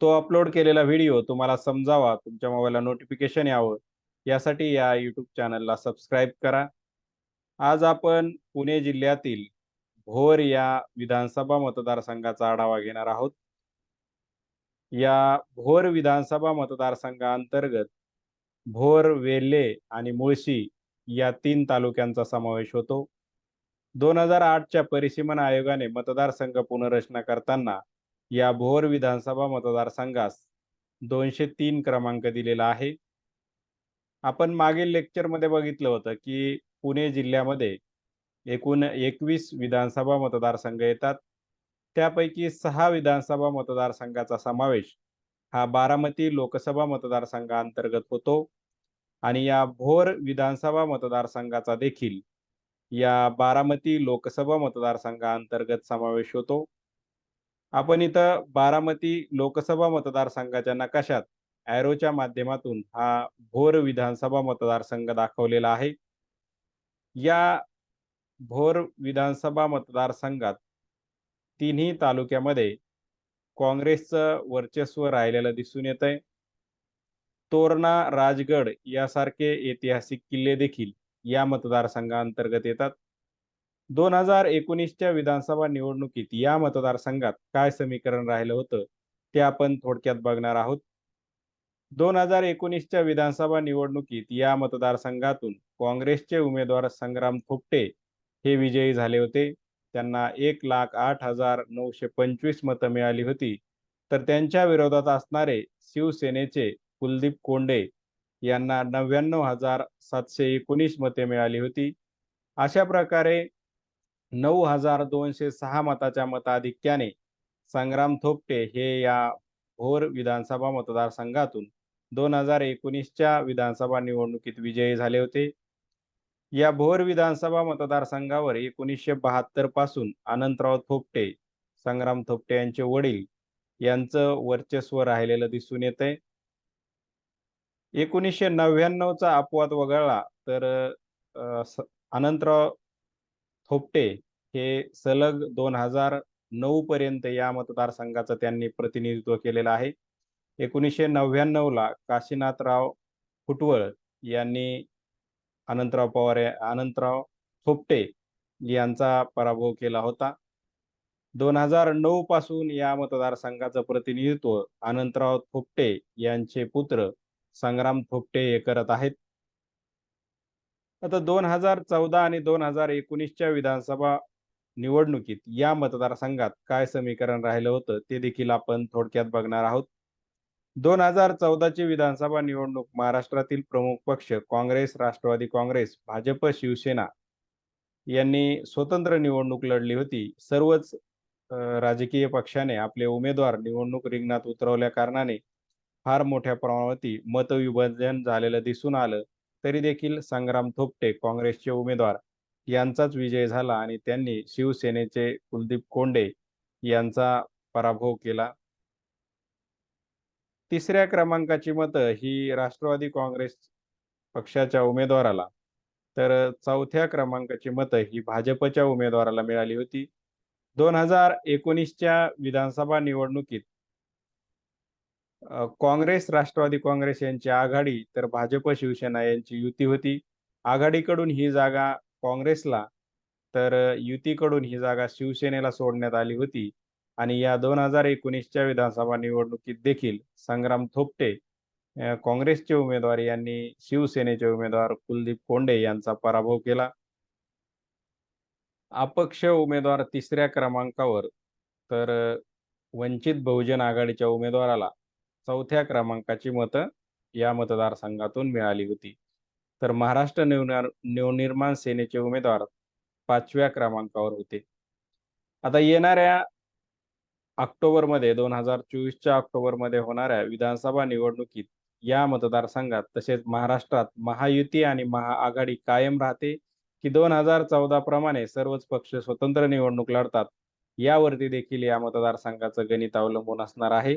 तो अपलोड केलेला व्हिडिओ तुम्हाला समजावा तुमच्या मोबाईलला नोटिफिकेशन यावं. यासाठी या यूट्यूब चॅनलला सबस्क्राईब करा. आज आपण पुणे जिल्ह्यातील भोर या विधानसभा मतदारसंघाचा आढावा घेणार आहोत. या भोर विधानसभा मतदारसंघाअंतर्गत भोर वेल्हे आणि मुळशी या तीन तालुक्यांचा समावेश होतो. दोन हजार आठच्या परिसीमन आयोगाने मतदारसंघ पुनर्रचना करताना या भोर विधानसभा मतदारसंघास दोनशे तीन क्रमांक दिलेला आहे. आपण मागील लेक्चरमध्ये बघितलं होतं की पुणे जिल्ह्यामध्ये एकूण एकवीस विधानसभा मतदारसंघ येतात. त्यापैकी सहा विधानसभा मतदारसंघाचा समावेश हा बारामती लोकसभा मतदारसंघाअंतर्गत होतो आणि या भोर विधानसभा मतदारसंघाचा देखील या बारामती लोकसभा मतदारसंघाअंतर्गत समावेश होतो. आपण इथं बारामती लोकसभा मतदारसंघाच्या नकाशात ॲरोच्या माध्यमातून हा भोर विधानसभा मतदारसंघ दाखवलेला आहे. या भोर विधानसभा मतदारसंघात तिन्ही तालुक्यामध्ये काँग्रेसचं वर्चस्व राहिलेलं दिसून येत आहे तोरणा राजगड यासारखे ऐतिहासिक किल्ले देखील या मतदारसंघाअंतर्गत येतात. दोन हजार एकोणीसच्या विधानसभा निवडणुकीत या मतदारसंघात काय समीकरण राहिलं होतं ते आपण थोडक्यात बघणार आहोत. दोन हजार एकोणीसच्या विधानसभा निवडणुकीत या मतदारसंघातून काँग्रेसचे उमेदवार संग्राम थोपटे हे विजयी झाले होते. त्यांना एक लाख आठ हजार नऊशे पंचवीस मतं मिळाली होती. तर त्यांच्या विरोधात असणारे शिवसेनेचे कुलदीप कोंडे यांना नव्याण्णव हजार सातशे एकोणीस मते मिळाली होती. अशा प्रकारे नऊ हजार दोनशे सहा मताच्या मताधिक्याने संग्राम थोपटे हे या भोर विधानसभा मतदारसंघातून दोन हजार एकोणीसच्या विधानसभा निवडणुकीत विजयी झाले होते. या भोर विधानसभा मतदारसंघावर एकोणीसशे बहात्तरपासून अनंतराव थोपटे संग्राम थोपटे यांचे वडील यांचं वर्चस्व राहिलेलं दिसून येतंय. एकोणीसशे नव्याण्णवचा अपवाद वगळला तर अनंतराव थोपटे हे सलग दोन हजार नऊ पर्यंत या मतदारसंघाचं त्यांनी प्रतिनिधित्व केलेलं आहे. एकोणीसशे नव्याण्णवला काशीनाथराव फुटवळ यांनी अनंतराव पवार अनंतराव थोपटे यांचा पराभव केला होता. दोन हजार नऊ पासून या मतदारसंघाचं प्रतिनिधित्व अनंतराव थोपटे यांचे पुत्र संग्राम थोपटे हे करत आहेत. आता दोन हजार चौदा आणि दोन हजार एकोणीसच्या विधानसभा निवडणुकीत या मतदारसंघात काय समीकरण राहिलं होतं ते देखील आपण थोडक्यात बघणार आहोत. दोन हजार चौदाची विधानसभा निवडणूक महाराष्ट्रातील प्रमुख पक्ष काँग्रेस राष्ट्रवादी काँग्रेस भाजप शिवसेना यांनी स्वतंत्र निवडणूक लढली होती. सर्वच राजकीय पक्षाने आपले उमेदवार निवडणूक रिंगणात उतरवल्या कारणाने फार मोठ्या प्रमाणावरती मतविभाजन झालेलं दिसून आलं. तरी देखील संग्राम थोपटे काँग्रेसचे उमेदवार यांचाच विजय झाला आणि त्यांनी शिवसेनेचे कुलदीप कोंडे यांचा पराभव केला. तिसऱ्या क्रमांकाची मतं ही राष्ट्रवादी काँग्रेस पक्षाच्या उमेदवाराला. तर चौथ्या क्रमांकाची मतं ही भाजपच्या उमेदवाराला मिळाली होती. दोन हजार एकोणीसच्या विधानसभा निवडणुकीत काँग्रेस राष्ट्रवादी काँग्रेस यांची आघाडी तर भाजप शिवसेना यांची युती होती. आघाडीकडून ही जागा काँग्रेसला तर युतीकडून ही जागा शिवसेनेला सोडण्यात आली होती. आणि या दोन हजार एकोणीसच्या विधानसभा निवडणुकीत देखील संग्राम थोपटे काँग्रेसचे उमेदवार यांनी शिवसेनेचे उमेदवार कुलदीप कोंडे यांचा पराभव केला. अपक्ष उमेदवार तिसऱ्या क्रमांकावर तर वंचित बहुजन आघाडीच्या उमेदवाराला चौथ्या क्रमांकाची मतं या मतदारसंघातून मिळाली होती. तर महाराष्ट्र नवनिर्माण सेनेचे उमेदवार पाचव्या क्रमांकावर होते. आता येणाऱ्या ऑक्टोबरमध्ये दोन हजार चोवीसच्या ऑक्टोबरमध्ये होणाऱ्या विधानसभा निवडणुकीत या मतदारसंघात तसेच महाराष्ट्रात महायुती आणि महाआघाडी कायम राहते की दोन हजार चौदा प्रमाणे सर्वच पक्ष स्वतंत्र निवडणूक लढतात यावरती देखील या मतदारसंघाचं गणित अवलंबून असणार आहे.